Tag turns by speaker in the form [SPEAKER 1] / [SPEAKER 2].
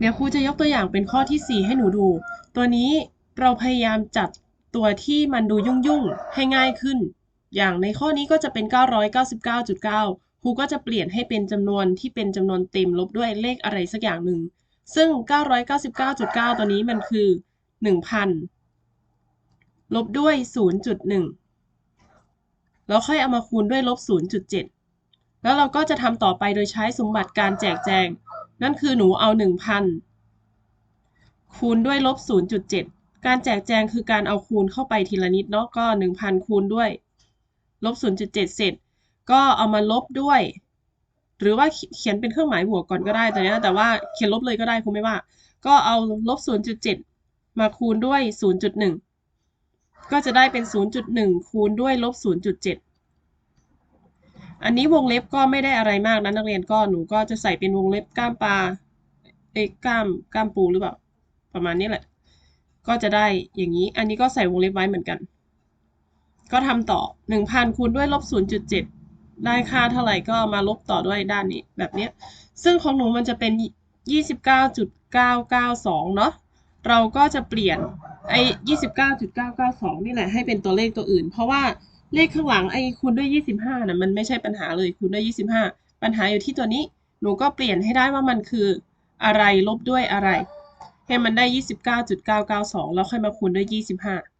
[SPEAKER 1] เดี๋ยวครูจะยกตัวอย่างเป็นข้อที่ 4 ให้หนูดู ตัวนี้เราพยายามจัดตัวที่มันดูยุ่งๆ ให้ง่ายขึ้น อย่างในข้อนี้ก็จะเป็น 999.9 ครูก็จะเปลี่ยนให้เป็นจำนวนที่เป็นจำนวนเต็มลบด้วยเลขอะไรสักอย่างหนึ่ง ซึ่ง 999.9 ตัวนี้มันคือ 1,000 ลบด้วย 0.1 แล้วค่อยเอามาคูณด้วยลบ 0.7 แล้วเราก็จะทำต่อไปโดยใช้สมบัติการแจกแจง นั่นคือหนูเอา 1,000 คูณด้วยลบ 0.7 การแจกแจงคือการเอาคูณเข้าไปทีละนิดเนาะก็ 1,000 คูณด้วยลบ 0.7 เสร็จ ก็เอามาลบด้วย หรือว่าเขียนเป็นเครื่องหมายบวกก่อนก็ได้แต่เนี้ยแต่ว่าเขียนลบเลยก็ได้คงไม่ว่า ก็เอาลบ 0.7 มาคูณด้วย 0.1 ก็จะได้เป็น 0.1 คูณด้วยลบ 0.7 อันนี้วงเล็บก็ไม่ได้อะไรมากนะนักเรียนก็หนูก็จะใส่เป็นวงเล็บก้ามปลาเอ้ก้ามก้ามปูหรือเปล่า ประมาณนี้แหละ ก็จะได้อย่างนี้ อันนี้ก็ใส่วงเล็บไว้เหมือนกัน ก็ทำต่อ 1,000คูณด้วยลบ0.7 ได้ค่าเท่าไหร่ก็มาลบต่อด้วยด้านนี้แบบเนี้ยซึ่งของหนูมันจะเป็น 29.992 เนาะเราก็จะเปลี่ยนไอ้29.992นี่แหละให้เป็นตัวเลขตัวอื่น เพราะว่า เลขข้างหลังไอ้คูณด้วย 25น่ะมันไม่ใช่ปัญหาเลยคูณด้วย 25 ปัญหาอยู่ที่ตัวนี้ หนูก็เปลี่ยนให้ได้ว่ามันคืออะไรลบด้วยอะไร ให้มันได้ 29.992 แล้วค่อยมาคูณด้วย 25